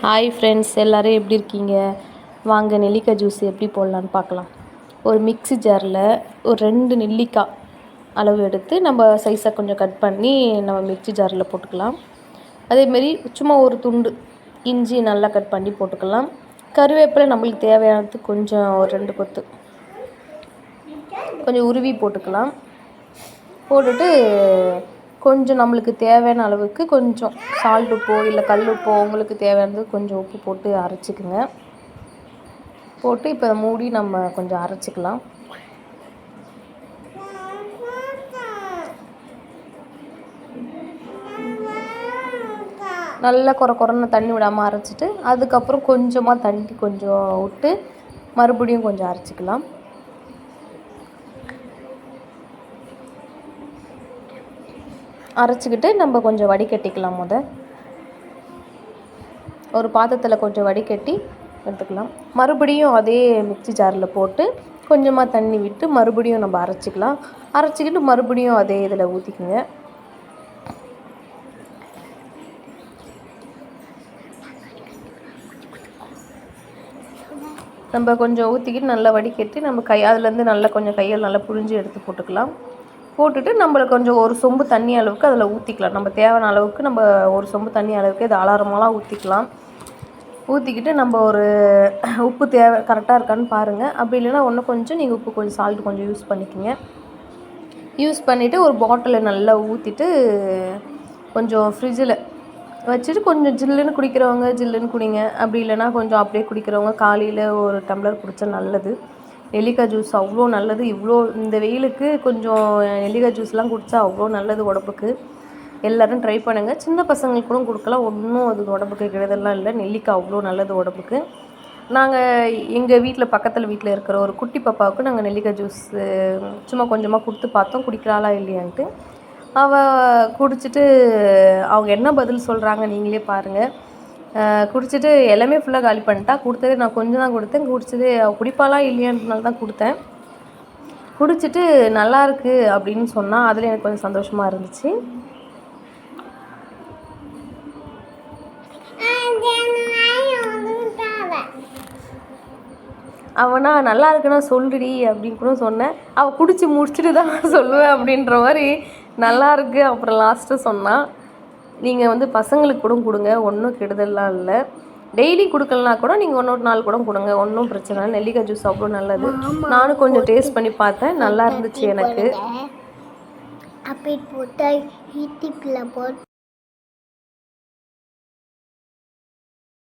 Hi friends எல்லோரும் எப்படி இருக்கீங்க? வாங்க நெல்லிக்காய் ஜூஸ் எப்படி போடலான்னு பார்க்கலாம். ஒரு மிக்ஸி ஜாரில் ஒரு ரெண்டு நெல்லிக்காய் அளவு எடுத்து நம்ம சைஸாக கொஞ்சம் கட் பண்ணி நம்ம மிக்ஸி ஜாரில் போட்டுக்கலாம். அதேமாரி சும்மா ஒரு துண்டு இஞ்சி நல்லா கட் பண்ணி போட்டுக்கலாம். கருவேப்பிலை நம்மளுக்கு தேவையானது கொஞ்சம் ஒரு ரெண்டு கொத்து. கொஞ்சம் உருவி போட்டுக்கலாம். போட்டுட்டு கொஞ்சம் நம்மளுக்கு தேவையான அளவுக்கு கொஞ்சம் சால்ட் உப்போ இல்லை கல் உப்போ உங்களுக்கு தேவையானது கொஞ்சம் உப்பு போட்டு அரைச்சிக்குங்க. போட்டு இப்போ மூடி நம்ம கொஞ்சம் அரைச்சிக்கலாம். நல்லா குறை குறைன்னு தண்ணி விடாமல் அரைச்சிட்டு அதுக்கப்புறம் கொஞ்சமாக தண்ணி கொஞ்சம் விட்டு மறுபடியும் கொஞ்சம் அரைச்சிக்கலாம். அரைச்சிக்கிட்டு நம்ம கொஞ்சம் வடிகட்டிக்கலாம் முத. ஒரு பாத்திரத்தில் கொஞ்சம் வடிகட்டி எடுத்துக்கலாம். மறுபடியும் அதே மிக்சி ஜாரில் போட்டு கொஞ்சமாக தண்ணி விட்டு மறுபடியும் நம்ம அரைச்சிக்கலாம். அரைச்சிக்கிட்டு மறுபடியும் அதே இதில் ஊற்றிக்குங்க நம்ம கொஞ்சம் ஊற்றிக்கிட்டு நல்லா வடிகட்டி நம்ம கை அதுலேருந்து நல்லா கொஞ்சம் கையில் நல்லா புழிஞ்சு எடுத்து போட்டுக்கலாம். போட்டுட்டு நம்மளுக்கு கொஞ்சம் ஒரு சொம்பு தண்ணி அளவுக்கு அதில் ஊற்றிக்கலாம் நம்ம தேவையான அளவுக்கு நம்ம ஒரு சொம்பு தண்ணி அளவுக்கு இது அலாரமெல்லாம் ஊற்றிக்கலாம் ஊற்றிக்கிட்டு நம்ம ஒரு உப்பு தேவை கரெக்டாக இருக்கான்னு பாருங்கள் அப்படி இல்லைன்னா ஒன்று கொஞ்சம் நீங்கள் உப்பு கொஞ்சம் சால்ட் கொஞ்சம் யூஸ் பண்ணிக்கோங்க. யூஸ் பண்ணிவிட்டு ஒரு பாட்டிலில் நல்லா ஊற்றிட்டு கொஞ்சம் ஃப்ரிட்ஜில் வச்சுட்டு கொஞ்சம் ஜில்லுன்னு குடிக்கிறவங்க ஜில்லுன்னு குடிங்க. அப்படி இல்லைன்னா கொஞ்சம் அப்படியே குடிக்கிறவங்க காலையில் ஒரு டம்ளர் குடித்தா நல்லது. நெல்லிக்காய் ஜூஸ் அவ்வளோ நல்லது. இவ்வளோ இந்த வெயிலுக்கு கொஞ்சம் நெல்லிக்காய் ஜூஸ்லாம் குடித்தா அவ்வளோ நல்லது உடம்புக்கு. எல்லோரும் ட்ரை பண்ணுங்கள் சின்ன பசங்களுக்கு கூட கொடுக்கலாம். ஒன்றும் அது உடம்புக்கு கெடுதலாம் இல்லை. நெல்லிக்காய் அவ்வளோ நல்லது உடம்புக்கு. நாங்கள் எங்கள் வீட்டில் பக்கத்தில் வீட்டில் இருக்கிற ஒரு குட்டி பாப்பாவுக்கு நாங்கள் நெல்லிக்காய் ஜூஸ் சும்மா கொஞ்சமாக கொடுத்து பார்த்தோம். குடிக்கிறாளா இல்லையான்ட்டு. அவள் குடிச்சிட்டு அவங்க என்ன பதில் சொல்கிறாங்க நீங்களே பாருங்கள் குடிச்சிட்டு எல்லாமே ஃபுல்லாக காலி பண்ணிட்டா கொடுத்தது நான் கொஞ்சம் தான் கொடுத்தேன். குடிச்சது அவள் குடிப்பாளா இல்லையான்றனால தான் கொடுத்தேன். குடிச்சிட்டு நல்லா இருக்குது அப்படின்னு சொன்னால் அதில் எனக்கு கொஞ்சம் சந்தோஷமாக இருந்துச்சு. அவனா நல்லா இருக்குன்னா சொல்லுடி அப்படின்னு கூட சொன்னேன். அவள் குடிச்சு முடிச்சுட்டு தான் சொல்லுவேன் அப்படின்ற மாதிரி நல்லா இருக்கு அப்புறம் லாஸ்ட்டு சொன்னான் நீங்கள் வந்து பசங்களுக்கு கூட கொடுங்க ஒன்றும் கெடுதல்லாம் இல்லை. டெய்லி கொடுக்கலனா கூட நீங்கள் ஒன்றொரு நாள் கூட கொடுங்க ஒன்றும் பிரச்சனை இல்லை. நெல்லிக்காய் ஜூஸ் அவ்வளோ நல்லது. நானும் கொஞ்சம் டேஸ்ட் பண்ணி பார்த்தேன் நல்லா இருந்துச்சு எனக்கு. அப்படி போட்டு யூடியூப்பில் போட்டு